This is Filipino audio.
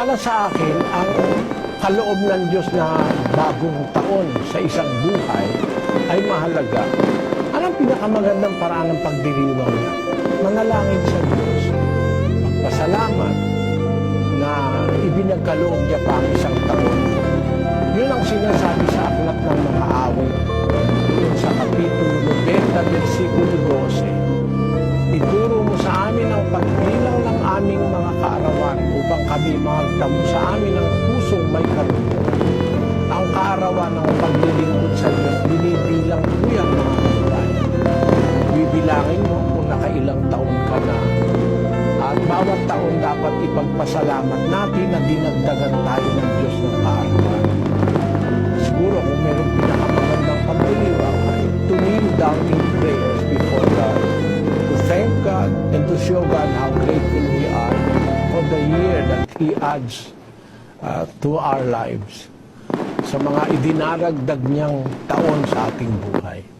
Para sa akin, ang kaloob ng Diyos na bagong taon sa isang buhay ay mahalaga. Anong pinakamagandang paraan ng pagdiriwang niya? Manalangin sa Diyos. Magpasalamat na ibinagkaloob niya pa ang isang taon. Yun ang sinasabi sa aklat ng mga awit. Yun sa Kapitulo 90, versikulo 12. Ituro mo sa amin ang pagbilang ng aming mga kaarawan upang kami magdamo sa amin ang pusong may karunungan. Ang kaarawan ng paglilingkod sa Diyos, binibilang ko yan mga kababayan. Bibilangin mo kung nakailang taon ka na. At bawat taon dapat ipagpasalamat natin na dinagdagan tayo ng Diyos He adds uh, to our lives sa mga idinaragdag niyang taon sa ating buhay.